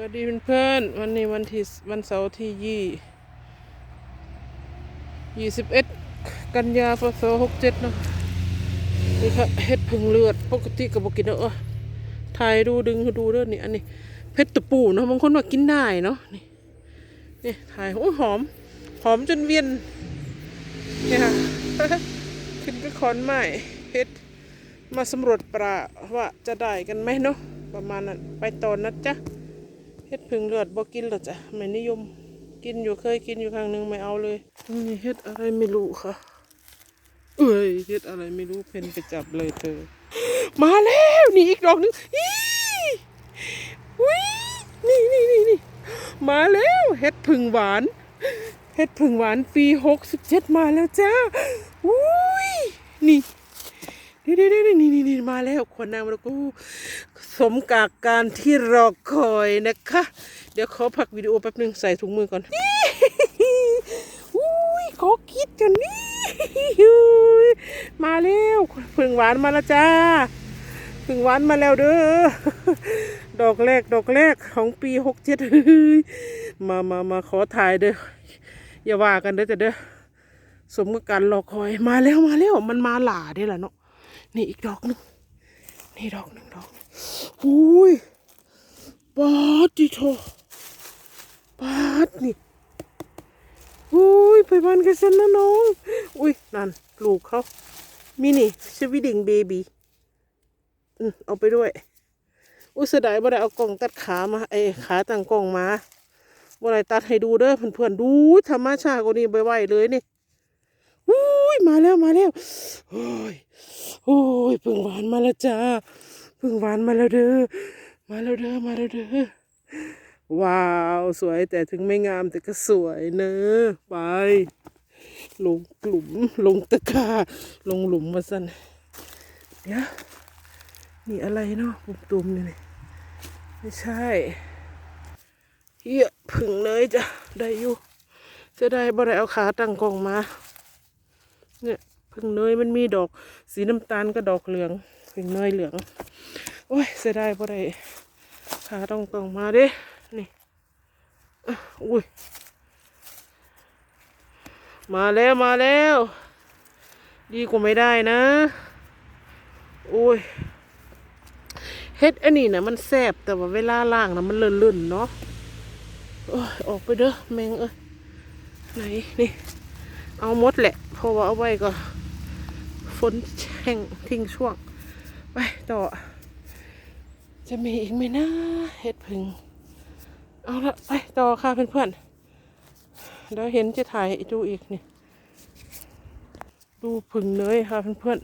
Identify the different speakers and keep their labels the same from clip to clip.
Speaker 1: วัสดีเพื่อนๆวันนี้วันที่วันเสาร์ที่ยี่ยี่สิบเอ็ดกันยาพศหกเจ็ดเนาะนี่ค่ะเห็ดผึ่งเลือดปกติก็บอกกินเนาะถ่ายดูดึงดูเด้อนี่อันนี้เพชรตะปูเนาะบางคนว่ากินได้เนาะนี่นี่ถ่ายโอ้ยหอม หอมจนเวียนเนี่ยค่ะขึ้นก็ขอนไม้เฮ็ดมาสำรวจปลาว่าจะได้กันไหมเนาะประมาณนั้นไปตอนนะจ๊ะ ดผึ่งเลือดบ่กินหรอจ้ะไม่นิยม กินอยู่เคยกินอยู่ครั้งหนึ่งไม่เอาเลยนี่เฮ็ดอะไรไม่รู้ค่ะ เอ้ยเฮ็ดอะไรไม่รู้เพนไปจับเลยเธอ มาแล้วนี่อีกดอกหนึงอีวินี่นี่นี่นี่มาแล้วเฮ็ดผึ่งหวานเฮ็ดผึ่งหวานปีหกสิบเจ็ดมาแล้วจ้าอุ้ยนี่ นี่นี่นี่นี่นี่นี่มาแล้วขวดนางมรกูสมกากการที่รอคอยนะคะ เดี๋ยวขอพักวิดีโอแป๊บหนึงใส่ถุงมือก่อนอุ้ยขอคิดกันนี่มาแล้วผึ่งหวานมาแล้วจ้าผึ่งหวานมาแล้วเด้อดอกแรกดอกแรกของปีหกเจ็ดมามามาขอถ่ายเด้ออย่าว่ากันเด้อจ้ะเด้อสมกับการรอคอยมาแล้วมาแล้วมันมาหล่าได้ละเนาะ นี่อีกดอกหนึ่งนี่ดอกหนึ่งดอกอุ้ยปาดดิโทปาดนี่อุ้ยไปบ้านกันสันนะน้อง อุ้ยนั่นลูกเขามินี่สวีดิงเบบีอืมเอาไปด้วย อุ้ยเสียดายบ่ได้เอากล่องตัดขามาไอ้ขาต่างกล่องมาบ่ได้ตัดให้ดูเด้อเพื่อนๆดูธรรมชาติกว่านี้ไปไหวเลยนี่ อุ้ยมาแล้วมาแล้วโอ้ยโอ้ยพึ่งหวานมาแล้วจ้าพึ่งหวานมาแล้วเด้อมาแล้วเด้อมาแล้วเด้อว้าว สวยแต่ถึงไม่งามแต่ก็สวยเนอะไป ลงกลุ่มลงตะกาลงหลุมมาสันเดี๋ยวนี่อะไรเนาะตุ่มๆนี่นี่ไม่ใช่เหี้ยผึ่งเลยจ้ะได้อยู่จะได้บ่ได้เอาขาตั้งกองมา เนี่ยพึ่งเนยมันมีดอก สีน้ำตาลกับดอกเหลืองพึ่งเนยเหลือง โอ้ยเสียดายพอได้ขาต้องต้องมาเด้นี่ออุ้ยมาแล้วมาแล้ว ดีกว่าไม่ได้นะโอ้ยเฮ็ดอันนี้นะมันแสบแต่ว่าเวลาล่างนะมันเลื่อนๆเนาะโอ้ยออกไปเด้อแมงเอ้ยไหนนี่ เอาหมดแหละ ราะว่าเอาไว้ก็ฝนแห้งทิ้งช่วง ไปต่อ จะมีอีกไหมนะเห็ดผึ่งเอาละไปต่อค่ะเพื่อนๆเดี๋ยวเห็นจะถ่ายดูอีกนี่ดูผึ่งเนยค่ะเพื่อน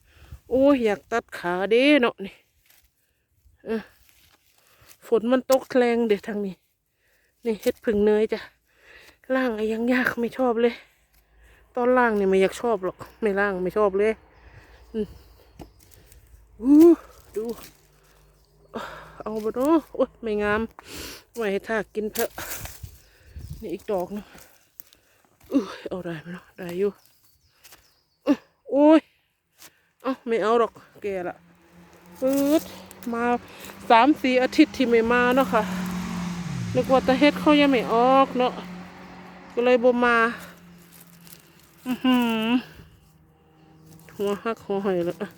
Speaker 1: ๆโอ้ยอยากตัดขาเด้เนาะนี่เออฝนมันตกแรงเด็ดทางนี้ นี่เห็ดผึ่งเนยจ้ะล่างไอ้ยังยากไม่ชอบเลย ตอนล่างเนี่ยไม่อยากชอบหรอก ไม่ล่างไม่ชอบเลยอืมอู้ดู เอาไปเนาะโอ๊ยไม่งามไว้ให้ทากกินเพอะนี่อีกดอกนึงอุ้ยเอาได้ไหมเนาะได้อยู่อื้อโอ้ยเอาไม่เอาหรอกแกละปืดมาสามสี่อาทิตย์ที่ไม่มาเนาะค่ะนึกว่าตาเฮ็ดเขายังไม่ออกเนาะก็เลยบ่มา หือหัวหักหัวหอยแล้วอะ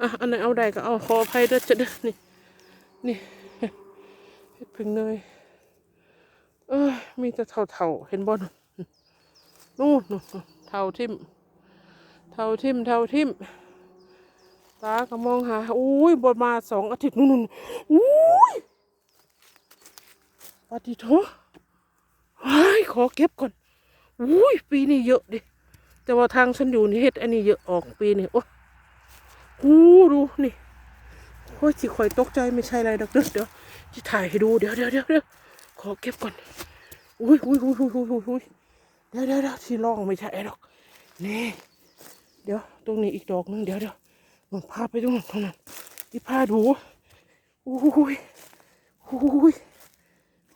Speaker 1: อะอันไหนเอาได้ก็เอาขออภัยด้วยจะเด้อนี่นี่เห็ดพึ่งเนยเอ้ยมีแต่เท่าๆเห็นบอลนู่นนู่นเท่าทิมเท่าทิมเท่าทิมตาก็มองหาอุ้ยบนมาสองอาทิตย์นู่นนู่นอุ้ยปฏิโทเฮ้ยขอเก็บก่อนอุ้ยปีนี้เยอะดิ แต่ว่าทางฉันอยู่นี่เฮ็ดอันนี้เยอะออกปีนี้โอ้หูดูนี่โอ้ยสิคอยตกใจไม่ใช่อะไรดอกเด้อเดี๋ยวจะถ่ายให้ดูเดี๋ยวเดี๋ยวเดี๋ยวเดี๋ยวขอเก็บก่อนอุ้ยอุ้ยอุ้ยอุ้ยอุ้ยอุ้ยอุ้ยเดี๋ยวเดี๋ยวเดี๋ยวที่ร่องไม่ใช่ดอกนี่เดี๋ยวตรงนี้อีกดอกนึงเดี๋ยวเดี๋ยวมันพาไปตรงนั้นตรงนั้นที่พาดูอุ้ยอุ้ย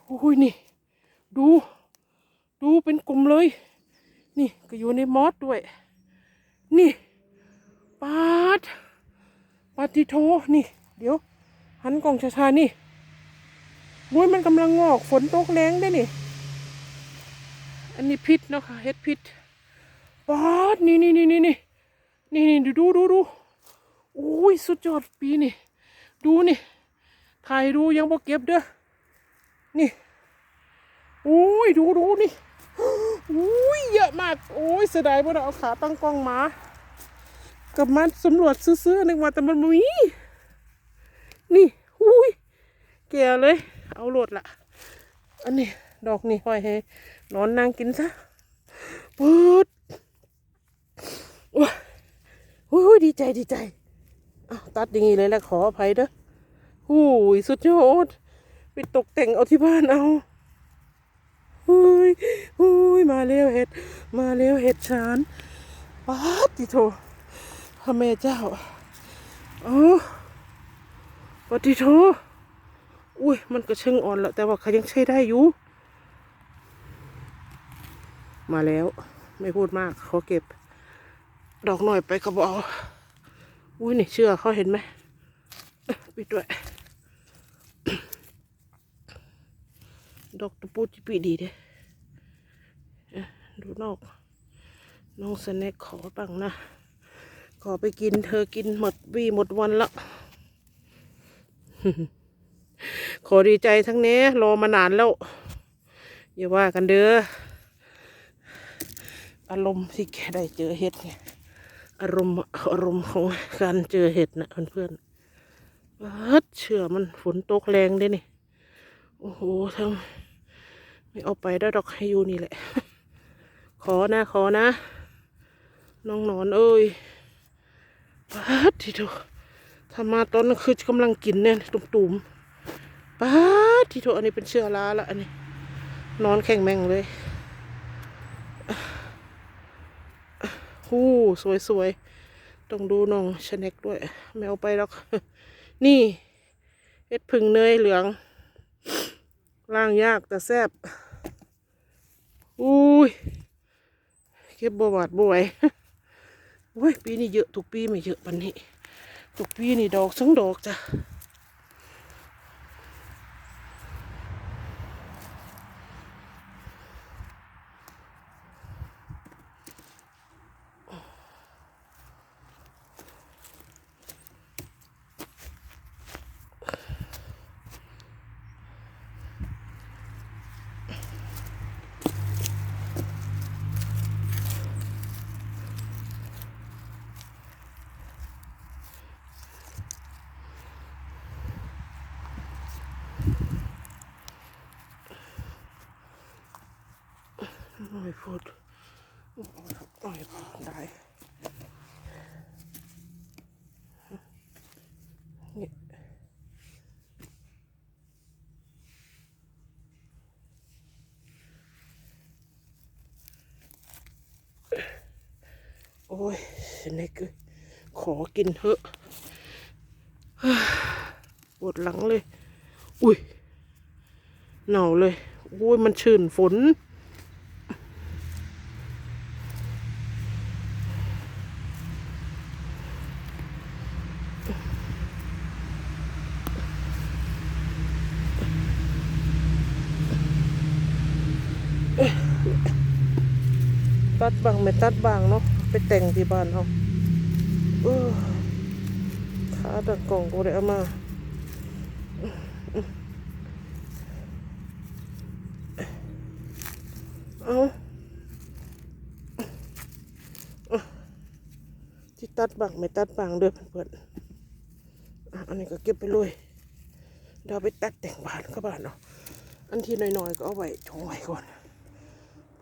Speaker 1: อุ้ยนี่ ดู ดูเป็นกลุ่มเลย นี่ก็อยู่ในมอสด้วย นี่ปาดปาติโทนี่ เดี๋ยว หันกล่องช้าๆนี่อุ้ยมันกำลังงอกฝนตกแรงได้นี่ อันนี้พิษเนาะค่ะเฮ็ดพิษปอดนี่นี่นี่นี่นี่นี่นี่ดูดูดูดูอุ้ยสุดยอดปีนี่ ดูนี่ถ่ายดูยังบ่เก็บเด้อนี่อุ้ยดูดูนี่ อุ้ยเยอะมากอุ้ยเสียดายบ่ได้เอาขาตั้งกล้องมากับมาสำรวจซื้อๆนึกว่าแต่มันมีนี่อุ้ยแก่เลย เอาโหลดละอันนี้ดอกนี่ห้อยให้นอนนางกินซะปืดว้าอุ้ยดีใจดีใจอ้าวตัดอย่างงี้เลยแหละขออภัยเด้อหูยสุดยอดไปตกแต่งเอาที่บ้านเอา หุยหุยมาเร็วเห็ด มาเร็วเห็ดชานป๊าดติโถพระแม่เจ้าโอ้ปฏิโทอุ้ย มันก็เชิงอ่อนแล้ว แต่ว่าเขายังใช้ได้อยู่ มาแล้ว ไม่พูดมากเขาเก็บ ดอกหน่อยไปกระบอกอุ้ยนี่เชื่อเขาเห็นไหมปิดด้วย ดอกตะปูจิปีดีเด้ดูนอกน้องสแน็คขอบ้างนะ ขอไปกินเธอกินหมดวีหมดวันละขอดีใจทั้งนี้รอมานานแล้ว อย่าว่ากันเด้ออารมณ์ที่แกได้เจอเห็ดไงอารมณ์อารมณ์ของการเจอเห็ดนะเพื่อนๆวัดเชื่อมันฝนตกแรงเด้นี่ โอ้โหทั้ง ไม่เอาไปได้ดอกให้อยู่นี่แหละ ขอนะขอนะ น้องนอนเอ้ยปัดทีเดียวถ้ามาตอนนั้คือกำลังกินเนี่ยตุ่มๆปัดทีเดียวอันนี้เป็นเชื้อราละอันนี้ นอนแข็งแมงเลยหู้สวยๆ ต้องดูน้องชะเน็กด้วย ไม่เอาไปหรอก นี่เฮ็ดผึ่งเนยเหลือง ล่างยากแต่แซ่บอุ้ยเก็บบหวาดบไหวยโอ้ยปีนี้เยอะทุกปีไม่เยอะปันนี้ทุกปีนี่ดอกสองดอกจ้ะ ไม่พูดไม่พูดได้นี่โอ้ยสเนกขอกินเถอะปวดหลังเลย อุ้ยหนาวเลย อุ้ย มันชื่นฝน ตัดบางไม่ตัดบางเนาะไปแต่งที่บ้านเขาเออขาตัดกล่องกูได้เอามาเอาที่ตัดบางไม่ตัดบางเด้อเพื่อนอันนี้ก็เก็บไปเลยเดี๋ยวเอาไปตัดแต่งบ้านก็บ้านเนาะอันที่น้อยๆก็เอาไว้ชงไว้ก่อน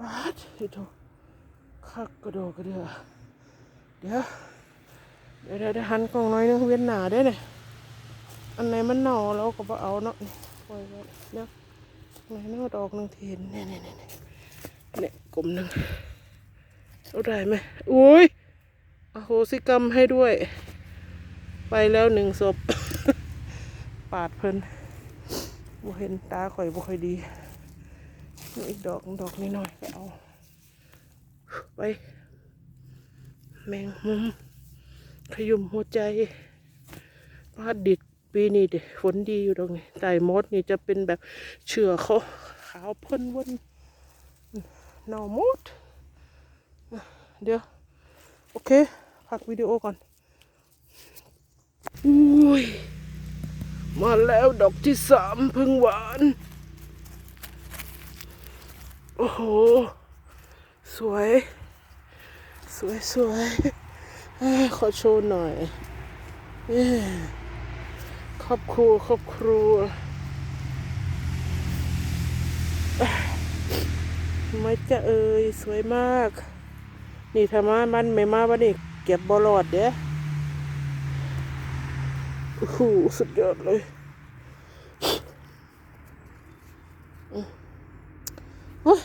Speaker 1: บาดเฮ้ยโถคักกระโดดกระเดือเดี๋ยวเดี๋ยวเดี๋ยวหันกล้องน้อยนึงเวียนหนาได้เลยอันไหนมันเน่าเราก็บ่เอาเนาะนี่ปล่อยไว้เดี๋ยวไหนเน่าดอกหนึ่งทีนเนี่ยเนี่ยเนี่ยเนี่ยเนี่ยกลมหนึ่งเอาได้ไหมอุ้ยอโหสิกรรมให้ด้วย ไปแล้วหนึ่งศพ ปาดเพลินบ่เห็นตาข่อยบ่ค่อยดี อีกดอกดอกนิดหน่อย ไปแมงมุม ขยุมหัวใจพาดิดปีนี้เด็ฝนดีอยู่ตรงนี้ไต่มดนี่จะเป็นแบบเชื่อเขาขาวเพ่นวนหนอมด เดี๋ยว โอเค พักวิดีโอก่อน อุ้ย มาแล้วดอกที่สามพึ่งหวาน โอ้โห สวย สวยสวยขอโชว์หน่อยครอบครัวครอบครัวไม่จะเอ่ยสวยมาก นี่ถ้ามามันไม่มาวันนี้เก็บบอลอดเด้โอ้โหสุดยอดเลยอืมโอ้ย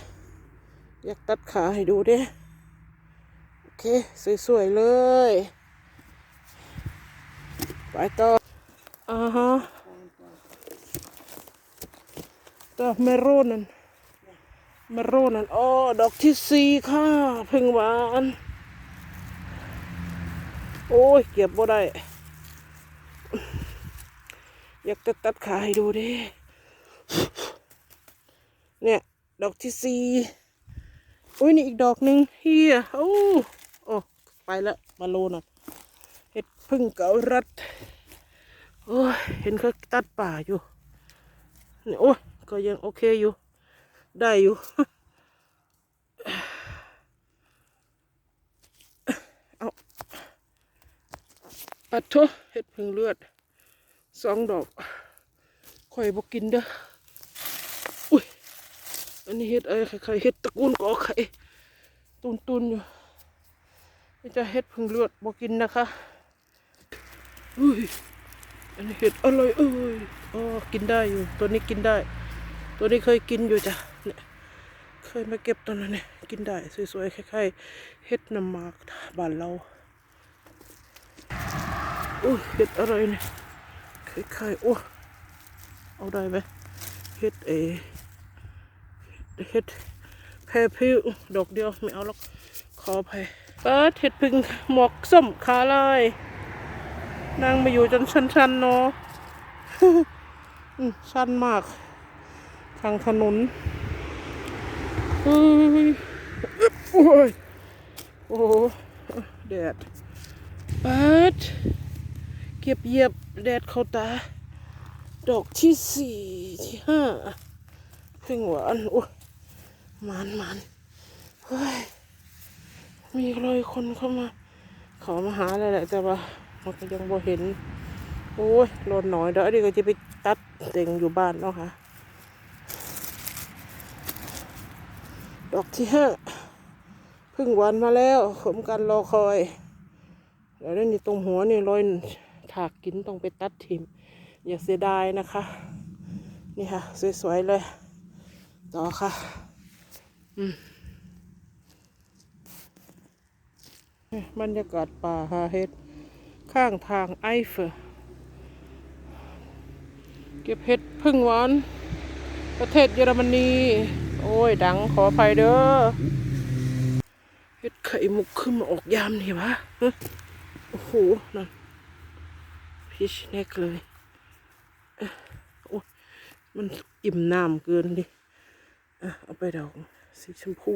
Speaker 1: อยากตัดขาให้ดูเด้อ เค สวย ๆ เลย ไปต่ออ่าฮะต่อเมโรนันเมโรนันอ๋อดอกที่สี่ค่ะเพึ่งหวาน โอ้ย เก็บบ่ได้ อยากจะตัดขาให้ดูดิ เนี่ย ดอกที่สี่อุ้ยนี่อีกดอกหนึ่งเฮียโอ้ แล้วมาโลน่ะเห็ดพึ่งเการัดโอ้ยเห็นเขาตัดป่าอยู่นี่โอ้ยก็ยังโอเคอยู่ ได้อยู่เอาปัดโทเห็ดพึ่งเลือดสองดอกข่อยบอกกินเด้ออุ้ยอันนี้เห็ดอะไรใครเห็ดตระกูลกอไข่ตุนตุนๆอยู่ นี่จะเห็ดพึ่งเลือดบอกกินนะคะอุ้ยอันนี้เห็ดอร่อยเอ้ยอ๋อกินได้อยู่ตัวนี้กินได้ ตัวนี้เคยกินอยู่จ้ะเนี่ยเคยมาเก็บตัวนั้นเนี่ยกินได้สวยๆคล้ายๆเห็ดน้ำหมากบ้านเราอุ้ยเห็ดอะไรเนี่ยคล้ายๆโอ้เอาได้ไหมเห็ดเอเห็ดแพรพิวดอกเดียวไม่เอาหรอกขออภัย เปิดเห็ดพึ่งหมวกส้มขาลายนั่งมาอยู่จนชันๆเนาะชันมาก ทางถนนเฮ้ยโอ้ยโอ้โหแดดเปิดเก็บเยียบแดดเข้าตา ดอกที่สี่ที่ห้าเพิ่งหวานโอ้ยมันมันเฮ้ย มีเลยคนเข้ามาขอมาหาอะไรแหละแต่ว่ามันก็ยังบ่เห็น โอ้ยรนหน่อยเดี๋ยวอันนี้ก็จะไปตัดเต็งอยู่บ้านแล้วค่ะ ดอกที่ห้าพึ่งหวันมาแล้วขมกันรอคอยแล้วนี่ตรงหัวนี่รอยถากกินต้องไปตัดทิมอย่าเสียดายนะคะ นี่ค่ะ สวยๆเลย ต่อค่ะ อืม บรรยากาศป่าฮาเฮ็ด ข้างทางไอเฟอร์เก็บเห็ดพึ่งหวาน ประเทศเยอรมนี โอ้ย ดังขออภัยเด้อเห็ดไข่มุกขึ้นมาออกยามนี่วะโอ้โห นั่นพิชแนกเลยโอ้ยมันอิ่มน้ำเกินดิ อะ เอาไปดอกสีชมพู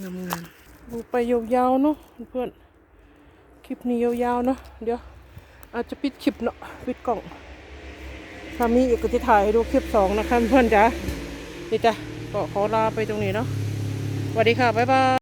Speaker 1: งามๆ ดูไปยาวๆเนาะเพื่อนคลิปนี้ยาวๆเนาะเดี๋ยว อาจจะปิดคลิปเนาะปิดกล่องสามีอีกก็จะถ่ายให้ดูคลิปสองนะคะเพื่อนจ้ะนี่จ้ะก็ขอลาไปตรงนี้เนาะสวัสดีค่ะ บ๊ายบาย